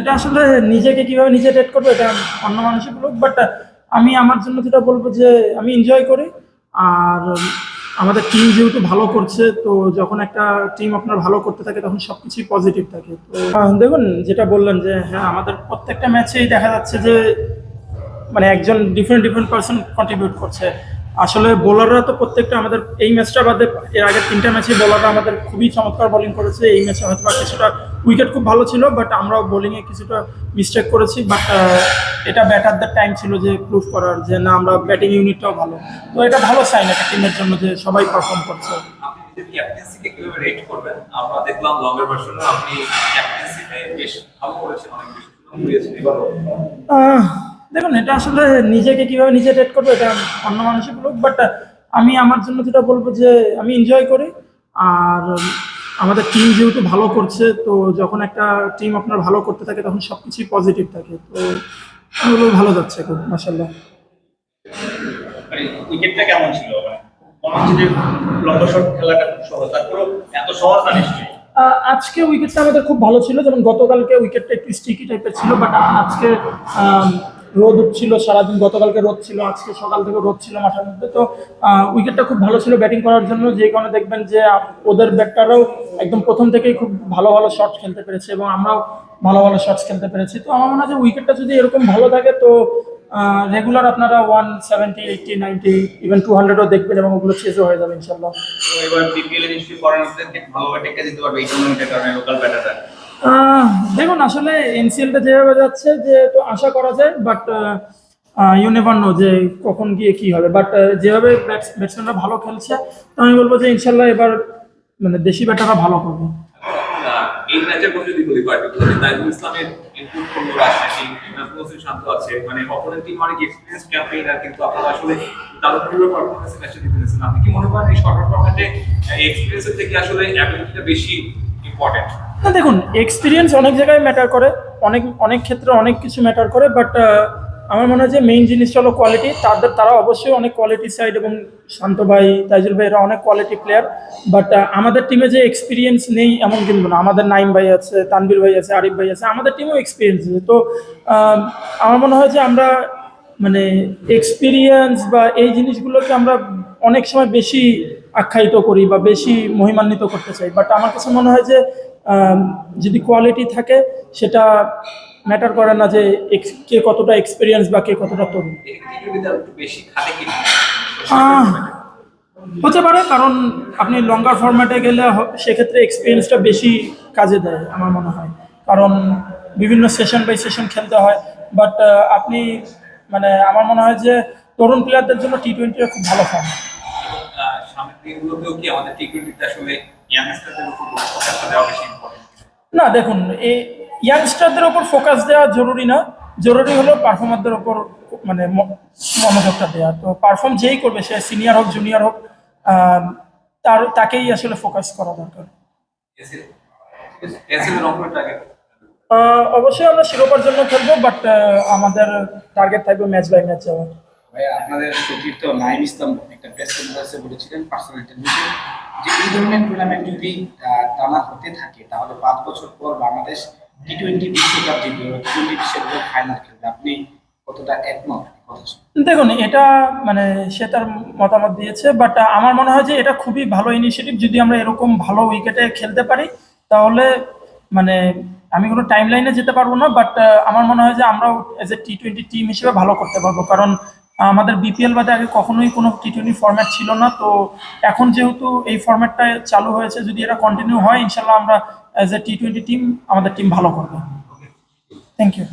এটা আসলে নিজেকে কীভাবে নিজে রেট করব এটা অন্য মানুষই বলুক বাট আমি আমার জন্য যেটা বলব যে আমি এনজয় করি। আর আমাদের টিম যেহেতু ভালো করছে, তো যখন একটা টিম আপনার ভালো করতে থাকে, তখন সব কিছুই পজিটিভ থাকে। তো দেখুন, যেটা বললেন যে হ্যাঁ আমাদের প্রত্যেকটা ম্যাচেই দেখা যাচ্ছে যে মানে একজন ডিফারেন্ট ডিফারেন্ট পার্সন কন্ট্রিবিউট করছে। আসলে বোলাররা তো প্রত্যেকটা আমাদের এই ম্যাচটা বাদে এর আগের তিনটা ম্যাচে বোলাররা আমাদের খুবই চমৎকার বোলিং করেছে। এই ম্যাচে হয়তো বা কিছুটা উইকেট খুব ভালো ছিল বাট আমরাও বোলিংয়ে কিছুটা মিস্টেক করেছি বাট এটা ব্যাটারদের টাইম ছিল যে প্রুভ করার যে না আমরা ব্যাটিং ইউনিটটাও ভালো। তো এটা ভালো সাইন একটা টিমের জন্য যে সবাই পারফর্ম করছে। ক্যাপ্টেন্সিকে কীভাবে রেট করবেন? আমরা দেখলাম লঙ্গের ভার্সনে আপনি ক্যাপ্টেন্সিতে বেশ ভালো করেছেন অনেক বেশি এবারও আহ, দেখুন এটা আসলে নিজেকে কীভাবে নিজে রেট করব এটা অন্য মানুষই বলুক বাট আমি আমার জন্য যেটা বলব যে আমি এনজয় করি। আর আমাদের টিম যেহেতু ভালো করছে তো যখন একটা টিম আপনার ভালো করতে থাকে তখন সব কিছুই পজিটিভ থাকে। তো বলব ভালো যাচ্ছে খুব মাসাল্লাহ মানে উইকেটটা কেমন ছিল? মানে মনে হচ্ছে যে লম্বা শট খেলাটা খুব সহজ তারপরেও এত সহজ না নিশ্চয়ই? আজকে উইকেটটা আমাদের খুব ভালো ছিল যেমন গতকালকে উইকেটটা একটু স্টিকি টাইপের ছিল বাট আজকে রোদ উঠছিল, সারাদিন গতকালকে রোদ ছিল, আজকে সকাল থেকে রোদ ছিল মাঠের মধ্যে। তো উইকেটটা খুব ভালো ছিল ব্যাটিং করার জন্য, যে কারণে দেখবেন যে ওদের ব্যাটাররাও একদম প্রথম থেকেই খুব ভালো ভালো শট খেলতে পেরেছে এবং আমরাও ভালো ভালো শটস খেলতে পেরেছি। তো আমার মনে হয় যে উইকেটটা যদি এরকম ভালো থাকে, তো রেগুলার আপনারা one seventy eighty ninety even two হান্ড্রেডও দেখবেন এবং ওগুলো শেষও হয়ে যাবে ইনশাল্লাহ এবার বিপিএল টেক্কা দিতে পারবে এই টুর্নামেন্টের কারণে লোকাল ব্যাটাররা দেখুন, আসলে এনসিএলটা যেভাবে যাচ্ছে, যে তো আশা করা যায় বাট ইউ নেভার নো যে কখন গিয়ে কি হবে। বাট যেভাবে ব্যাটসম্যানরা ভালো খেলছে আমি বলব যে ইনশাল্লাহ এবার মানে দেশি ব্যাটাররা ভালো করবে। যদি শান্ত আছে মানে অনেক এক্সপিরিয়েন্স কিন্তু আপনারা আসলে আপনি কি মনে করেন এই শর্ট এক্সপিরিয়েন্সের থেকে আসলে বেশি ইম্পর্টেন্ট না, দেখুন এক্সপিরিয়েন্স অনেক জায়গায় ম্যাটার করে, অনেক অনেক ক্ষেত্রে অনেক কিছু ম্যাটার করে বাট আমার মনে হয় যে মেইন জিনিসটা হলো কোয়ালিটি তাদের, তারা অবশ্যই অনেক কোয়ালিটি সাইড এবং শান্ত ভাই, তাইজুল ভাই এরা অনেক কোয়ালিটি প্লেয়ার বাট আমাদের টিমে যে এক্সপিরিয়েন্স নেই এমন কিন্তু না। আমাদের নাইম ভাই আছে তানবীর ভাই আছে, আরিফ ভাই আছে, আমাদের টিমেও এক্সপিরিয়েন্স আছে। তো আমার মনে হয় যে আমরা মানে এক্সপিরিয়েন্স বা এই জিনিসগুলোকে আমরা অনেক সময় বেশি আখ্যায়িত করি বা বেশি মহিমান্বিত করতে চাই। বাট আমার কাছে মনে হয় যে যদি কোয়ালিটি থাকে, সেটা ম্যাটার করে না যে কে কতটা এক্সপিরিয়েন্স বা কে কতটা তরুণ। হতে পারে, কারণ আপনি লঙ্গার ফরম্যাটে গেলে সেক্ষেত্রে এক্সপিরিয়েন্সটা বেশি কাজে দেয়, আমার মনে হয়। কারণ বিভিন্ন সেশন বাই সেশন খেলতে হয় বাট আপনি মানে আমার মনে হয় যে তরুণ প্লেয়ারদের জন্য টি টোয়েন্টিটা খুব ভালো ফর্ম কি আমাদের টি টোয়েন্টিতে আসলে ইয়াংস্টারদের উপর ফোকাসটা দেওয়া বেশি ইম্পর্টেন্ট না দেখুন এই ইয়াংস্টারদের ওপর ফোকাস দেওয়া জরুরি না। জরুরি হলো পারফর্মারদের ওপর মানে মনোযোগটা দেওয়া তো পারফর্ম যেই করবে সে সিনিয়র হোক জুনিয়র হোক তার তাকেই আসলে ফোকাস করা দরকার। অবশ্যই আমরা শিরোপার জন্য খেলব বাট আমাদের টার্গেট থাকবে ম্যাচ বাই ম্যাচ যাওয়া ভাই, আপনাদের সতীর্থ নাইম ইসলাম একটা প্রেস কনফারেন্সে বলেছিলেন পার্সোনাল ইন্টারভিউতে যে এই ধরনের টুর্নামেন্ট যদি টানা হতে থাকে, তাহলে পাঁচ বছর পর বাংলাদেশ টি টোয়েন্টি বিশ্বকাপ জিতবে টি টোয়েন্টি বিশ্বকাপের ফাইনাল খেলবে। আপনি কতটা একমত? দেখুন, এটা মানে সে তার মতামত দিয়েছে বাট আমার মনে হয় যে এটা খুবই ভালো ইনিশিয়েটিভ যদি আমরা এরকম ভালো উইকেটে খেলতে পারি, তাহলে মানে আমি কোনো টাইম লাইনে যেতে পারব না বাট আমার মনে হয় যে আমরাও as a T twenty team হিসেবে ভালো করতে পারব। কারণ আমাদের বিপিএল বাদে আগে কখনোই কোনো টি টোয়েন্টি ফর্ম্যাট ছিল না, তো এখন যেহেতু এই ফর্ম্যাটটা চালু হয়েছে, যদি এটা কন্টিনিউ হয়, ইনশাল্লাহ আমরা as a T twenty team আমাদের টিম ভালো করবে। Thank you